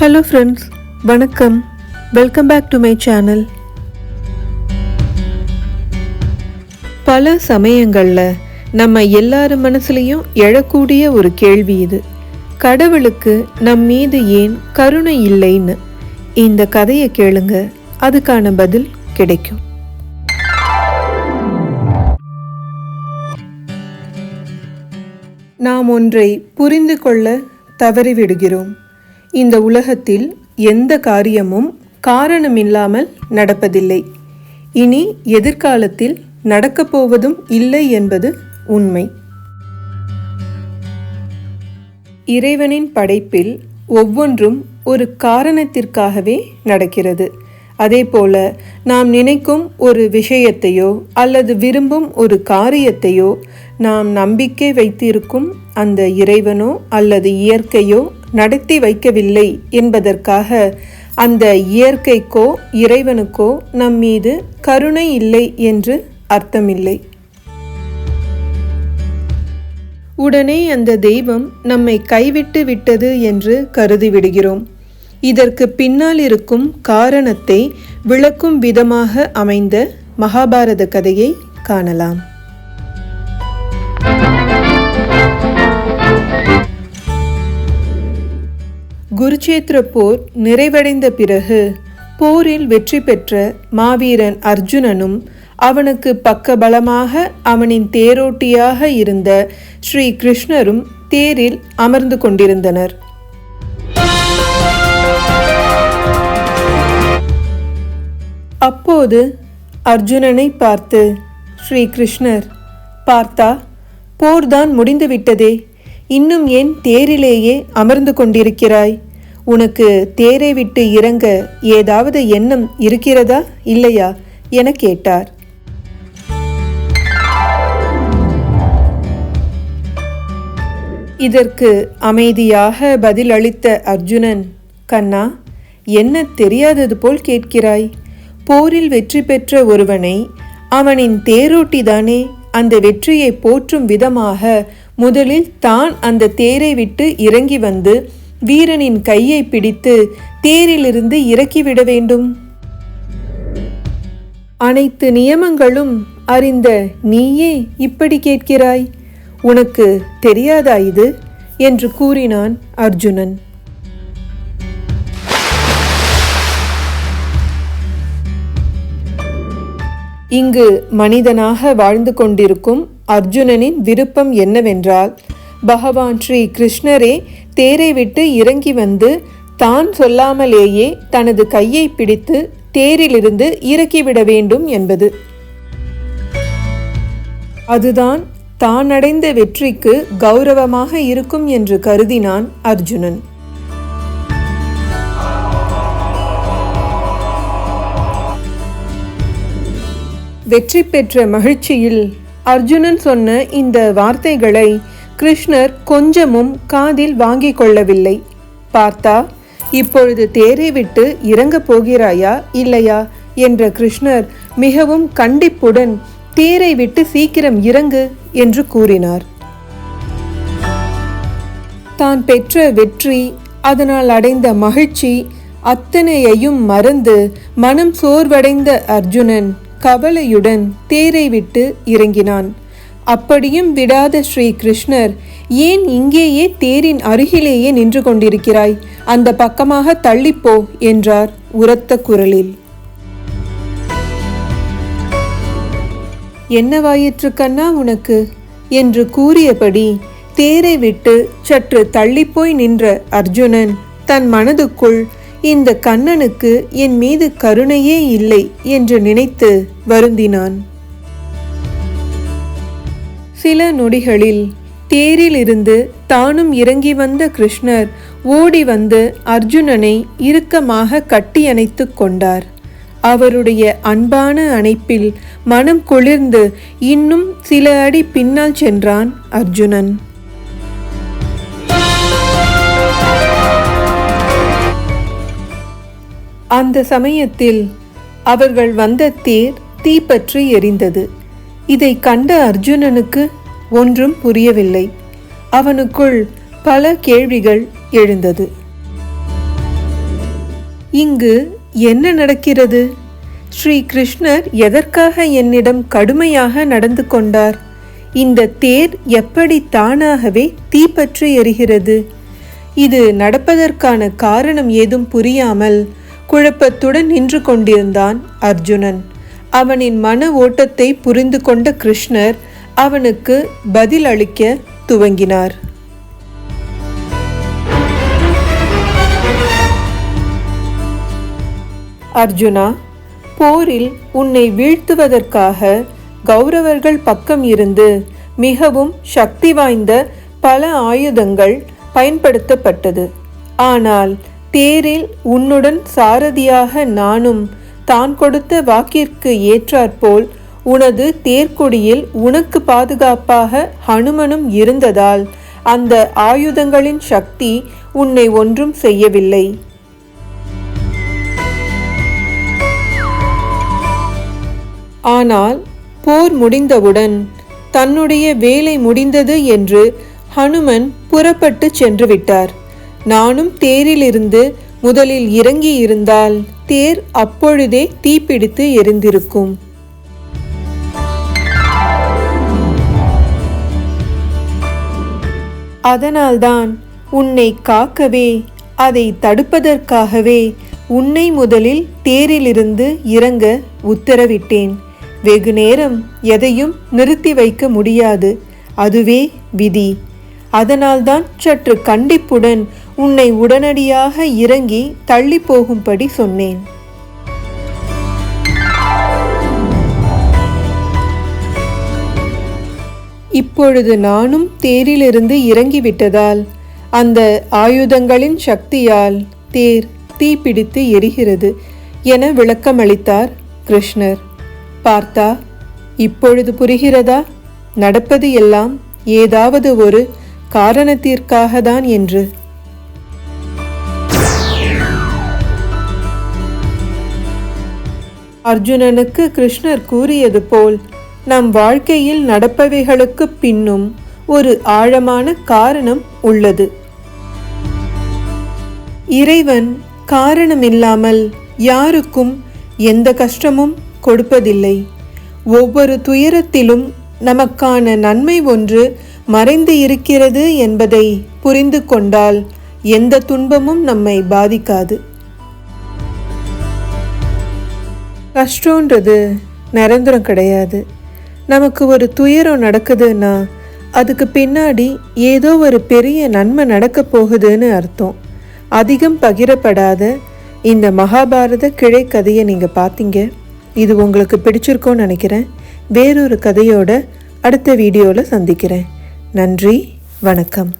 Hello friends வணக்கம். Welcome back to my channel பல சமயங்களில் நம்ம எல்லார் மனசுலையும் எழக்கூடிய ஒரு கேள்வி இது. கடவுளுக்கு நம் மீது ஏன் கருணை இல்லைன்னு? இந்த கதையை கேளுங்க. அதுக்கான பதில் கிடைக்கும். நாம் ஒன்றை புரிந்து கொள்ள தவறிவிடுகிறோம். இந்த உலகத்தில் எந்த காரியமும் காரணமில்லாமல் நடப்பதில்லை. இனி எதிர்காலத்தில் நடக்கப் போவதும் இல்லை என்பது உண்மை. இறைவனின் படைப்பில் ஒவ்வொன்றும் ஒரு காரணத்திற்காகவே நடக்கிறது. அதேபோல நாம் நினைக்கும் ஒரு விஷயத்தையோ அல்லது விரும்பும் ஒரு காரியத்தையோ நாம் நம்பிக்கை வைத்திருக்கும் அந்த இறைவனோ அல்லது இயற்கையோ நடத்தி வைக்கவில்லை என்பதற்காக அந்த இயற்கைக்கோ இறைவனுக்கோ நம் மீது கருணை இல்லை என்று அர்த்தமில்லை. உடனே அந்த தெய்வம் நம்மை கைவிட்டு விட்டது என்று கருதிவிடுகிறோம் இதற்கு பின்னால் இருக்கும் காரணத்தை விளக்கும் விதமாக அமைந்த மகாபாரத கதையை காணலாம். குருச்சேத்திர போர் நிறைவடைந்த பிறகு போரில் வெற்றி பெற்ற மாவீரன் அர்ஜுனனும் அவனுக்கு பக்கபலமாக அவனின் தேரோட்டியாக இருந்த ஸ்ரீ கிருஷ்ணரும் தேரில் அமர்ந்து கொண்டிருந்தனர். அப்போது அர்ஜுனனை பார்த்து ஸ்ரீ கிருஷ்ணர் பார்த்தா போர்தான் முடிந்துவிட்டதே. இன்னும் ஏன் தேரிலேயே அமர்ந்து கொண்டிருக்கிறாய்? உனக்கு தேரை விட்டு இறங்க ஏதாவது எண்ணம் இருக்கிறதா இல்லையா? என கேட்டார். இதற்கு அமைதியாக பதிலளித்த அர்ஜுனன் கண்ணா என்ன தெரியாதது போல் கேட்கிறாய்? போரில் வெற்றி பெற்ற ஒருவனை அவனின் தேரோட்டிதானே அந்த வெற்றியை போற்றும் விதமாக முதலில் தான் அந்த தேரை விட்டு இறங்கி வந்து வீரனின் கையை பிடித்து தேரிலிருந்து இறக்கிவிட வேண்டும். அனைத்து நியமங்களும் அறிந்த நீயே இப்படி கேட்கிறாய்? உனக்கு தெரியாதா இது? என்று கூறினான் அர்ஜுனன். இங்கு மனிதனாக வாழ்ந்து கொண்டிருக்கும் அர்ஜுனனின் விருப்பம் என்னவென்றால் பகவான் ஸ்ரீ கிருஷ்ணரே தேரை விட்டு இறங்கி வந்து தான் சொல்லாமலேயே தனது கையை பிடித்து தேரிலிருந்து இறக்கிவிட வேண்டும் என்பது. அதுதான் தான் அடைந்த வெற்றிக்கு கௌரவமாக இருக்கும் என்று கருதினான் அர்ஜுனன். வெற்றி பெற்ற மகிழ்ச்சியில் அர்ஜுனன் சொன்ன இந்த வார்த்தைகளை கிருஷ்ணர் கொஞ்சமும் காதில் வாங்கிக் கொள்ளவில்லை. பார்த்தா இப்பொழுது தேரை விட்டு இறங்க போகிறாயா இல்லையா? என்ற கிருஷ்ணர் மிகவும் கண்டிப்புடன் தேரை விட்டு சீக்கிரம் இறங்கு என்று கூறினார். தான் பெற்ற வெற்றி அதனால் அடைந்த மகிழ்ச்சி அத்தனையையும் மறந்து மனம் சோர்வடைந்த அர்ஜுனன் கவலையுடன் தேரை விட்டு இறங்கினான். அப்படியும் விடாத ஸ்ரீ கிருஷ்ணர் ஏன் இங்கேயே தேரின் அருகிலேயே நின்று கொண்டிருக்கிறாய்? அந்த பக்கமாக தள்ளிப்போ என்றார் உரத்த குரலில். என்னவாயிற்று கண்ணா உனக்கு? என்று கூறியபடி தேரை விட்டு சற்று தள்ளிப்போய் நின்ற அர்ஜுனன் தன் மனதுக்குள் இந்த கண்ணனுக்கு என் மீது கருணையே இல்லை என்று நினைத்து வருந்தினான். சில நொடிகளில் தேரிலிருந்து தானும் இறங்கி வந்த கிருஷ்ணர் ஓடி வந்து அர்ஜுனனை இறுக்கமாக கட்டியணைத்து கொண்டார். அவருடைய அன்பான அணைப்பில் மனம் குளிர்ந்து இன்னும் சில அடி பின்னால் சென்றான் அர்ஜுனன். அந்த சமயத்தில் அவர்கள் வந்த தேர் தீப்பற்றி எரிந்தது. இதை கண்ட அர்ஜுனனுக்கு ஒன்றும் புரியவில்லை. அவனுக்குள் பல கேள்விகள் எழுந்தது. இங்கு என்ன நடக்கிறது? ஸ்ரீ கிருஷ்ணர் எதற்காக என்னிடம் கடுமையாக நடந்து கொண்டார்? இந்த தேர் எப்படி தானாகவே தீப்பற்றி எரிகிறது? இது நடப்பதற்கான காரணம் ஏதும் புரியாமல் குழப்பத்துடன் நின்று கொண்டிருந்தான் அர்ஜுனன். அவனின் மன ஓட்டத்தை புரிந்து கொண்ட கிருஷ்ணர் அவனுக்கு பதில் அளிக்க துவங்கினார். அர்ஜுனா போரில் உன்னை வீழ்த்துவதற்காக கௌரவர்கள் பக்கம் இருந்து மிகவும் சக்தி வாய்ந்த பல ஆயுதங்கள் பயன்படுத்தப்பட்டது. ஆனால் தேரில் உன்னுடன் சாரதியாக நானும் தான் கொடுத்த வாக்கிற்கு ஏற்றாற்போல் உனது தேர்க்கொடியில் உனக்கு பாதுகாப்பாக ஹனுமனும் இருந்ததால் அந்த ஆயுதங்களின் சக்தி உன்னை ஒன்றும் செய்யவில்லை. ஆனால் போர் முடிந்தவுடன் தன்னுடைய வேலை முடிந்தது என்று ஹனுமன் புறப்பட்டு சென்று விட்டார் நானும் தேரிலிருந்து முதலில் இறங்கி இருந்தால் தேர் அப்பொழுதே தீப்பிடித்து எரிந்திருக்கும். அதனால்தான் உன்னை காக்கவே அதை தடுப்பதற்காகவே உன்னை முதலில் தேரிலிருந்து இறங்க உத்தரவிட்டேன். வெகு நேரம் எதையும் நிறுத்தி வைக்க முடியாது. அதுவே விதி. அதனால்தான் சற்று கண்டிப்புடன் உன்னை உடனடியாக இறங்கி தள்ளி போகும்படி சொன்னேன். இப்பொழுது நானும் தேரிலிருந்து இறங்கிவிட்டதால் அந்த ஆயுதங்களின் சக்தியால் தேர் தீப்பிடித்து எரிகிறது என விளக்கமளித்தார் கிருஷ்ணர். பார்த்தா இப்பொழுது புரிகிறதா? நடப்பது எல்லாம் ஏதாவது ஒரு காரணத்திற்காக தான் என்று. அர்ஜுனனுக்கு கிருஷ்ணர் கூறியது போல் நம் வாழ்க்கையில் நடப்பவைகளுக்கு பின்னும் ஒரு ஆழமான காரணம் உள்ளது. இறைவன் காரணமில்லாமல் யாருக்கும் எந்த கஷ்டமும் கொடுப்பதில்லை. ஒவ்வொரு துயரத்திலும் நமக்கான நன்மை ஒன்று மறைந்து இருக்கிறது என்பதை புரிந்து கொண்டால் எந்த துன்பமும் நம்மை பாதிக்காது. கஷ்டன்றது நிரந்தரம் கிடையாது. நமக்கு ஒரு துயரம் நடக்குதுன்னா அதுக்கு பின்னாடி ஏதோ ஒரு பெரிய நன்மை நடக்க போகுதுன்னு அர்த்தம். அதிகம் பகிரப்படாத இந்த மகாபாரத கிளை கதையை நீங்கள் பார்த்தீங்க இது உங்களுக்கு பிடிச்சிருக்கோன்னு நினைக்கிறேன். வேறொரு கதையோட அடுத்த வீடியோவில் சந்திக்கிறேன். நன்றி வணக்கம்.